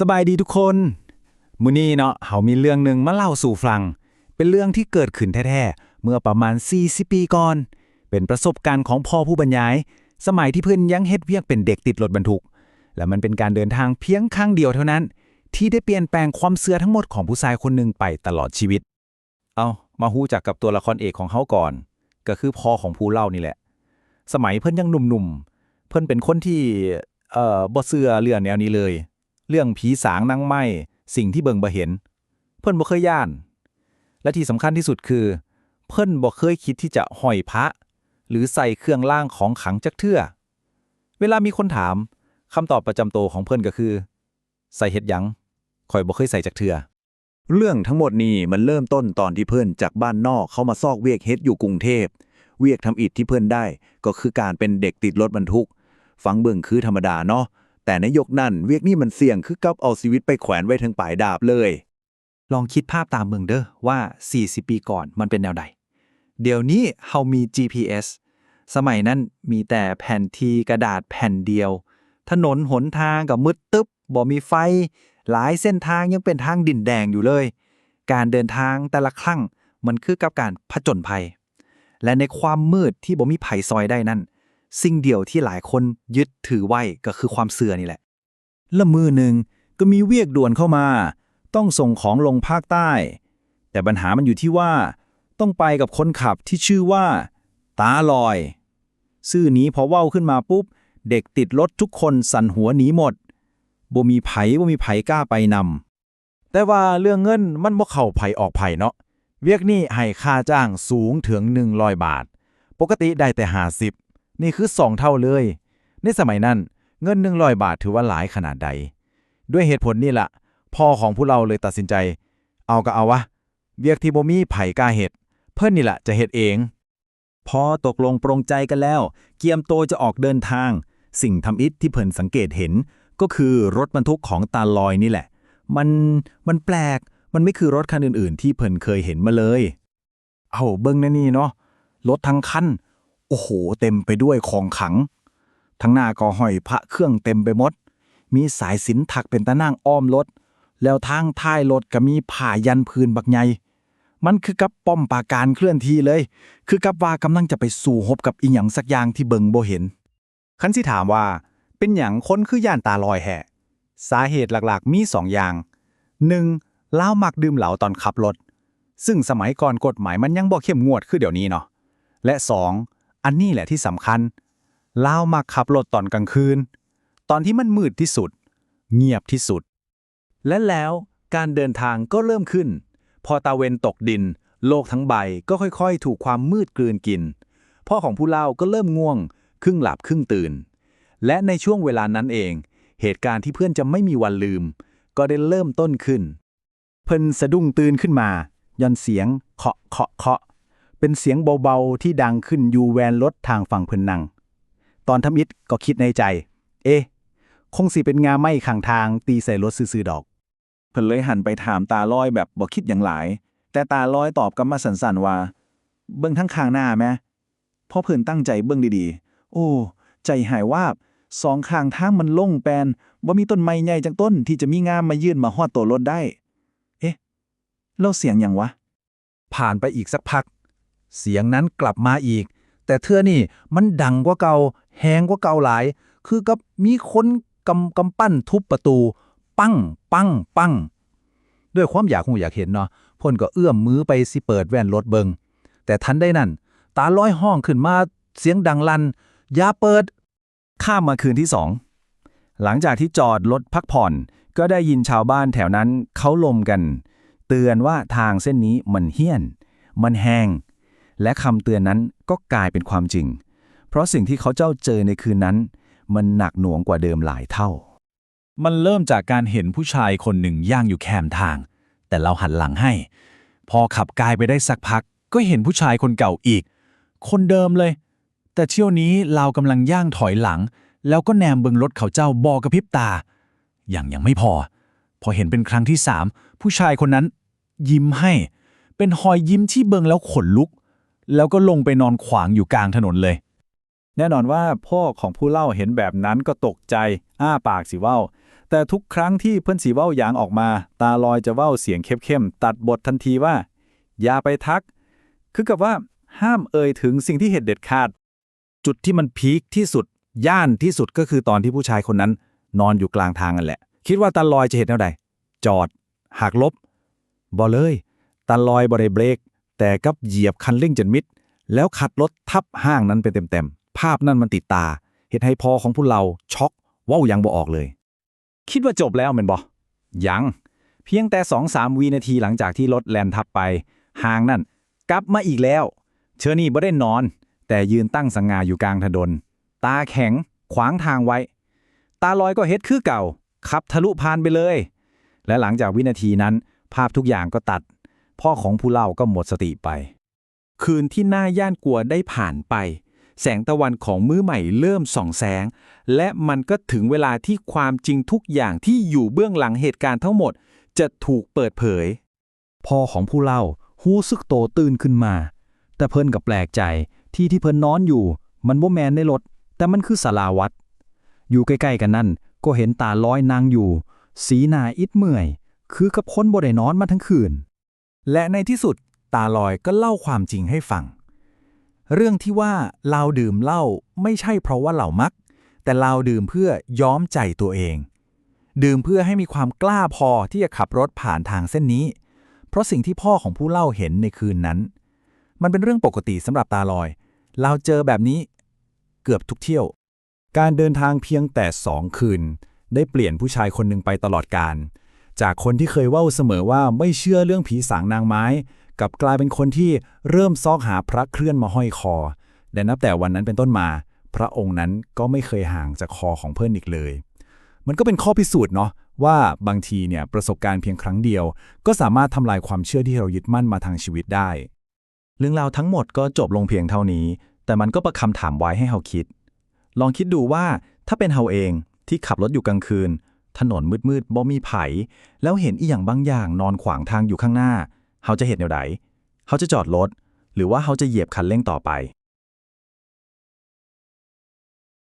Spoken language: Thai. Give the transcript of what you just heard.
สบายดีทุกคนมื้อนี้เนาะเฮามีเรื่องหนึ่งมาเล่าสู่ฟัง เป็นเรื่องที่เกิดขึ้นแท้ๆ เมื่อประมาณ 40 ปีก่อน เป็นประสบการณ์ของพ่อผู้บรรยาย สมัยที่เพิ่นยังเฮ็ดเวียกเป็นเด็กติดรถบรรทุก และมันเป็นการเดินทางเพียงครั้งเดียวเท่านั้น ที่ได้เปลี่ยนแปลงความเสื่อทั้งหมดของผู้ชายคนหนึ่งไปตลอดชีวิต เอามาฮู้จักกับตัวละครเอกของเฮาก่อน ก็คือพ่อของผู้เล่านี่แหละ สมัยเพิ่นยังหนุ่มๆ เพิ่นเป็นคนที่เอ่อบ่เชื่อเรื่องแนวนี้เลย เรื่องผีสางนางไม้สิ่งที่เบิ่งบ่เห็น เพิ่นบ่เคยย่าน และที่สำคัญที่สุดคือ เพิ่นบ่เคยคิดที่จะห้อยพระ หรือใส่เครื่องล่างของขังจักเทื่อ เวลามีคนถามคำตอบประจำโตวของเพิ่นก็คือ ใส่เฮ็ดหยังข่อยบ่เคยใส่จักเทื่อเรื่องทั้งหมดนี้มันเริ่มต้นตอนที่เพื่อนจากบ้านนอกเข้ามาซอกเวียกเฮ็ดอยู่กรุงเทพ เวียกทำอิฐที่เพื่อนได้ก็คือการเป็นเด็กติดรถบรรทุก ฟังเบิ่งคือธรรมดาเนาะ แต่ในยกนั่นเวียกนี้มันเสี่ยงคือกับเอาชีวิตไปแขวนไว้ทั้งปลายดาบเลย ลองคิดภาพตามเมืองเด้อว่า 40 ปีก่อนมันเป็นแนวใด เดี๋ยวนี้เฮามี GPS สมัยนั้นมีแต่แผ่นทีกระดาษแผ่นเดียว ถนนหนทางก็มืดตึ๊บบ่มีไฟ หลายเส้นทางยังเป็นทางดินแดงอยู่เลย การเดินทางแต่ละครั้งมันคือกับการผจญภัย และในความมืดที่บ่มีไผ่ซอยได้นั่น สิ่งเดียวที่หลายคนยึดถือไว้ก็คือความเสื่อนี่แหละละมือหนึ่งก็มีเวียกด่วนเข้ามา ต้องส่งของลงภาคใต้ แต่ปัญหามันอยู่ที่ว่า ต้องไปกับคนขับที่ชื่อว่า ตาลอย ซื่อนี้พอเว้าขึ้นมาปุ๊บ เด็กติดรถทุกคนสั่นหัวหนีหมดบ่มีไผบ่มีไผกล้าไปนำแต่ว่าเรื่องเงินมันบ่เข้าไผออกไผเนาะเวียกนี้ให้ค่าจ้างสูงถึง100บาท ปกติได้แต่50 นี่คือ 2 เท่าเลย ในสมัยนั้นเงิน 100 บาทถือว่าหลายขนาดใด ด้วยเหตุผลนี่ละพ่อของผู้เราเลยตัดสินใจ เอาก็เอาวะ เวียกที่บ่มีไผกล้าเฮ็ดเพิ่นนี่ละจะเฮ็ดเอง พอตกลงปรงใจกันแล้ว เกียมโตจะออกเดินทาง สิ่งทำอิฐที่เพิ่นสังเกตเห็น ก็คือรถบรรทุกของตาลอยนี่แหละ มันมันแปลกมันไม่คือรถคันอื่น ๆ ที่เพิ่นเคยเห็นมาเลย เอาเบิ่งนะนี่เนาะรถทั้งคัน โอ้โห เต็มไปด้วยของขัง ทั้งหน้าก็ห้อยพระเครื่องเต็มไปหมด มีสายสินถักเป็นตะนั่งอ้อมรถ แล้วทางท้ายรถก็มีผ่ายันพื้นบักใหญ่มันคือกับป้อมปราการเคลื่อนที่เลย คือกับว่ากำลังจะไปสู่หบกับอีหยังสักอย่างที่เบิงโบเห็น คันสิถามว่า เป็นหยังคนคือย่านตาลอยแห่สาเหตุหลักๆมีสองอย่าง 1. เล่ามักดื่มเหล้าตอนขับรถ ซึ่งสมัยก่อนกฎหมายมันยังบ่เข้มงวดคือเดี๋ยวนี้เนาะและ 2. อั อันนี้แหละที่สำคัญเล่ามักขับรถตอนกลางคืน ตอนที่มันมืดที่สุด เงียบที่สุด และแล้วการเดินทางก็เริ่มขึ้น พอตาเวนตกดิน โลกทั้งใบก็ค่อยๆ ถูกความมืดกลืนกิน พ่อของผู้เล่าก็เริ่มง่วง ครึ่งหลับครึ่งตื่น และในช่วงเวลานั้นเอง เหตุการณ์ที่เพื่อนจะไม่มีวันลืม ก็ได้เริ่มต้นขึ้น เพิ่นสะดุ้งตื่นขึ้นมาย่อนเสียงเคาะเคาะเคาะ เป็นเสียงเบาๆ ที่ดังขึ้นอยู่แวนรถทางฝั่งเพิ่นนั่งตอนทำอิฐก็คิดในใจ เอ๊ะ คงสิเป็นงาไม้ข้างทางตีใส่รถซื่อๆดอก เพิ่นเลยหันไปถามตาลอยแบบบ่คิดอย่างหลาย แต่ตาลอยตอบกลับมาสั่นๆว่า เบิ่งทั้งข้างหน้าแม่พ่อเพิ่นตั้งใจเบิ่งดีๆ โอ้ ใจหายวาบสองข้างทางมันโล่งแปนบ่ามีต้นไม้ใหญ่จักต้นที่จะมีงามมายื่นมาฮอดตัวรถได้ เอ๊ะเราเสียงหยังวะ ผ่านไปอีกสักพัก เสียงนั้นกลับมาอีก แต่เทื่อนี่มันดังกว่าเก่าแหงกว่าเก่าหลาย คือกับมีคนกำกำปั้นทุบประตู ปั้ง ปั้ง ปั้ง ด้วยความอยากหูอยากเห็นเนาะพ่นก็เอื้อมมือไปสิเปิดแว่นรถเบิง แต่ทันได้นั่น ตาร้อยห้องขึ้นมาเสียงดังลันอย่าเปิด ข้ามมาคืนที่สอง หลังจากที่จอดรถพักผ่อน ก็ได้ยินชาวบ้านแถวนั้นเขาลมกัน เตือนว่าทางเส้นนี้มันเฮี้ยน มันแห้ง และคำเตือนนั้นก็กลายเป็นความจริง เพราะสิ่งที่เขาเจ้าเจอในคืนนั้น มันหนักหน่วงกว่าเดิมหลายเท่า มันเริ่มจากการเห็นผู้ชายคนหนึ่งย่างอยู่แคมทาง แต่เราหันหลังให้ พอขับกายไปได้สักพัก ก็เห็นผู้ชายคนเก่าอีก คนเดิมเลย แต่เที่ยวนี้เรากำลังย่างถอยหลัง แล้วก็แนมเบิงรถเขาเจ้าบอกระพริบตา อย่างยังไม่พอ พอเห็นเป็นครั้งที่สามผู้ชายคนนั้น ยิ้มให้ เป็นหอยยิ้มที่เบิงแล้วขนลุก แล้วก็ลงไปนอนขวางอยู่กลางถนนเลย แน่นอนว่าพ่อของผู้เล่าเห็นแบบนั้นก็ตกใจ อ้าปากสิว้าแต่ทุกครั้งที่เพื่อนสีเว้าหยางออกมา ตาลอยจะเว้าเสียงเข้มๆตัดบททันทีว่า อย่าไปทัก คือกับว่าห้ามเอ่ยถึงสิ่งที่เหตุเด็ดขาด จุดที่มันพีคที่สุด ย่านที่สุดก็คือตอนที่ผู้ชายคนนั้น นอนอยู่กลางทางนั่นแหละ คิดว่าตาลอยจะเห็นแนวใดจอดหักลบบ่เลยตาลอยบ่ได้เบรก แต่กับเหยียบคันเร่งจนมิด แล้วขัดรถทับห้างนั้นไปเต็มๆ ภาพนั้นมันติดตาเห็นให้พอของผู้เราช็อกว้ายังบ่ออกเลย คิดว่าจบแล้วแม่นบ่ยัง เพียงแต่สองสามวินาทีหลังจากที่รถแลนทับไปห่างนั่น กลับมาอีกแล้ว เชอนี่บ่ได้นอน แต่ยืนตั้งสังงาอยู่กลางถนนตาแข็งขวางทางไว้ ตาลอยก็เฮ็ดคือเก่าขับทะลุพานไปเลย และหลังจากวินาทีนั้น ภาพทุกอย่างก็ตัด พ่อของผู้เล่าก็หมดสติไป คืนที่น่าย่านกลัวได้ผ่านไป แสงตะวันของมื้อใหม่เริ่มส่องแสง และมันก็ถึงเวลาที่ความจริงทุกอย่างที่อยู่เบื้องหลังเหตุการณ์ทั้งหมด จะถูกเปิดเผย พ่อของผู้เล่าหูซึกโตตื่นขึ้นมา แต่เพิ่นกับแปลกใจที่ที่เพิ่นนอนอยู่ มันบ่แมนในรถ แต่มันคือศาลาวัด อยู่ใกล้ๆกันนั่น ก็เห็นตาลอยนางอยู่ สีหน้าอิดเมื่อย คือกับคนบ่ได้นอนมาทั้งคืน และในที่สุดตาลอยก็เล่าความจริงให้ฟัง เรื่องที่ว่าเราดื่มเหล้าไม่ใช่เพราะว่าเรามัก แต่เราดื่มเพื่อย้อมใจตัวเอง ดื่มเพื่อให้มีความกล้าพอที่จะขับรถผ่านทางเส้นนี้ เพราะสิ่งที่พ่อของผู้เล่าเห็นในคืนนั้น มันเป็นเรื่องปกติสำหรับตาลอย เราเจอแบบนี้เกือบทุกเที่ยว การเดินทางเพียงแต่สองคืน ได้เปลี่ยนผู้ชายคนหนึ่งไปตลอดการ จากคนที่เคยเว่าเสมอว่าไม่เชื่อเรื่องผีสางนางไม้ กับกลายเป็นคนที่เริ่มซอกหาพระเคลื่อนมาห้อยคอ และนับแต่วันนั้นเป็นต้นมา พระองค์นั้นก็ไม่เคยห่างจากคอของเพื่อนอีกเลย มันก็เป็นข้อพิสูจน์เนาะว่าบางทีเนี่ยประสบการณ์เพียงครั้งเดียว ก็สามารถทำลายความเชื่อที่เรายึดมั่นมาทางชีวิตได้ เรื่องราวทั้งหมดก็จบลงเพียงเท่านี้ แต่มันก็ประคำถามไว้ให้เราคิด ลองคิดดูว่าถ้าเป็นเฮาเองที่ขับรถอยู่กลางคืน ถนนมืดๆบ่มีไผ แล้วเห็นอีหยังบางอย่างนอนขวางทางอยู่ข้างหน้า เขาจะเห็นแนวใดเขาจะจอดรถ หรือว่าเขาจะเหยียบคันเร่งต่อไป